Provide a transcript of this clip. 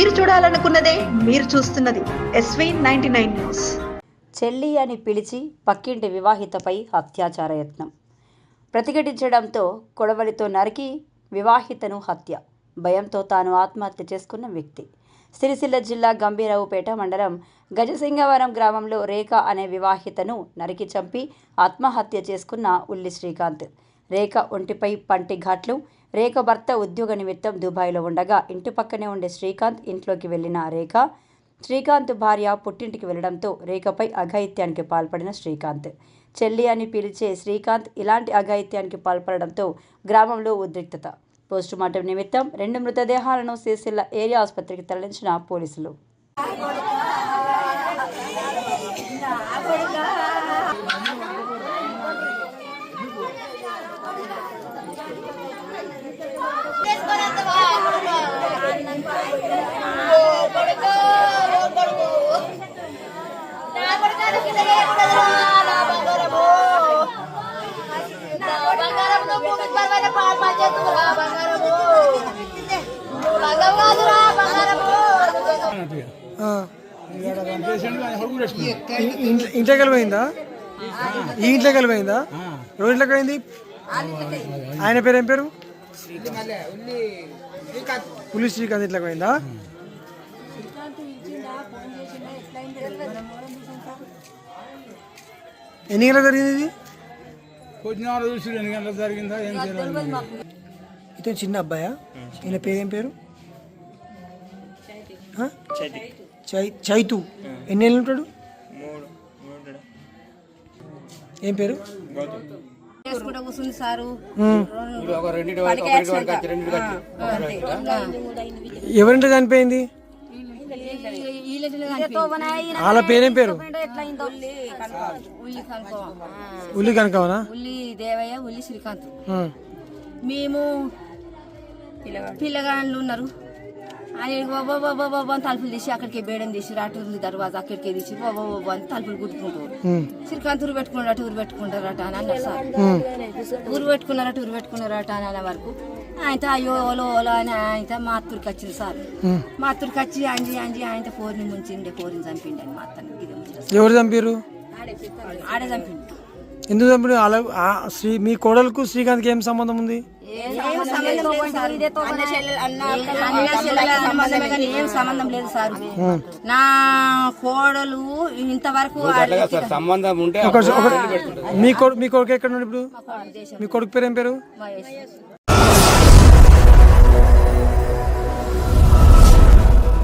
మీరు చూడాలనుకున్నదే మీరు చూస్తున్నది ఎస్వీ నైన్టీ నైన్ న్యూస్. చెల్లి అని పిలిచి పక్కింటి వివాహితపై అత్యాచార యత్నం. ప్రతిఘటించడంతో కొడవలితో నరికి వివాహితను హత్య. భయంతో తాను ఆత్మహత్య చేసుకున్న వ్యక్తి. సిరిసిల్ల జిల్లా గంభీరావుపేట మండలం గజసింగవరం గ్రామంలో రేఖ అనే వివాహితను నరికి చంపి ఆత్మహత్య చేసుకున్న ఉల్లి శ్రీకాంత్. రేఖ ఒంటిపై పంటి ఘాట్లు రేఖ భర్త ఉద్యోగ నిమిత్తం దుబాయ్లో ఉండగా ఇంటి పక్కనే ఉండే శ్రీకాంత్ ఇంట్లోకి వెళ్ళిన రేఖ. శ్రీకాంత్ భార్య పుట్టింటికి వెళ్ళడంతో రేఖపై అఘాయిత్యానికి పాల్పడిన శ్రీకాంత్. చెల్లి అని పిలిచే శ్రీకాంత్ ఇలాంటి అఘాయిత్యానికి పాల్పడడంతో గ్రామంలో ఉద్రిక్తత. పోస్టుమార్టం నిమిత్తం రెండు మృతదేహాలను సిరిసిల్ల ఏరియా ఆసుపత్రికి తరలించిన పోలీసులు. ఇంట్లోకి వెళ్ళిపోయిందా ఈ ఇంట్లోకి వెళ్ళిపోయిందా ఎవరి పోయింది ఆయన పేరు ఏం పేరు? పులిస్ శ్రీకాంత్. ఇంట్లోకి పోయిందా? ఎన్ని గంటలకు జరిగింది ఇది? చూసి ఎన్ని గంటలకు జరిగిందా ఏం ఇతను చిన్న అబ్బాయా? ఈయన పేరు ఏం పేరు? చైతు. ఎన్ని ఏళ్ళు ఉంటాడు? ఏం పేరు? చేసుకుంటా కూర్చుంది సారు. ఎవరింట్లో చనిపోయింది వాళ్ళ పేరేం పేరు ఉల్లి కనుక- ఉల్లి కనుక. ఆ. ఉల్లి కనకవనా ఉల్లి దేవయ్య ఉల్లి శ్రీకాంత్. మేము పిల్లగాళ్ళు ఉన్నారు అని బాబా తలుపులు తీసి అక్కడికి బేడం తీసి అటు దర్వాజా అక్కడికి తీసి బాబా బాబా అని తలుపులు గుట్టుకుంటారు ఉమ్. శ్రీకాంత్ ఊరు పెట్టుకున్నారట ఊరు పెట్టుకుంటారట అని అన్నారు సార్. ఊరు పెట్టుకున్నారట ఊరు పెట్టుకున్నారట అని అనే వరకు ఆయనతో అయ్యో ఓలో ఓలో అని ఆయనతో మా అత్తూరికి వచ్చింది సార్. మా అత్తూరికి వచ్చి అంజి అంజి ఆయనతో పోరిని ముంచిండే పోరిని చంపిండి అని మా అత్తని. ఎవరు చంపారు ఆడే చంపిండు ఎందుకు చంపారు అలా శ్రీ మీ కోడలకు శ్రీకాంత్కి ఏం సంబంధం ఉంది ఏం సంబంధం లేదు సార్. అన్న చెల్లెలు- అన్న అన్న చెల్లెల సంబంధమే కానీ ఏం సంబంధం లేదు సార్. నా కోడలు ఇంతవరకు సంబంధం ఉంటే మీ కొడుకు ఎక్కడ ఇప్పుడు? మీ కొడుకు పేరు ఏం పేరు?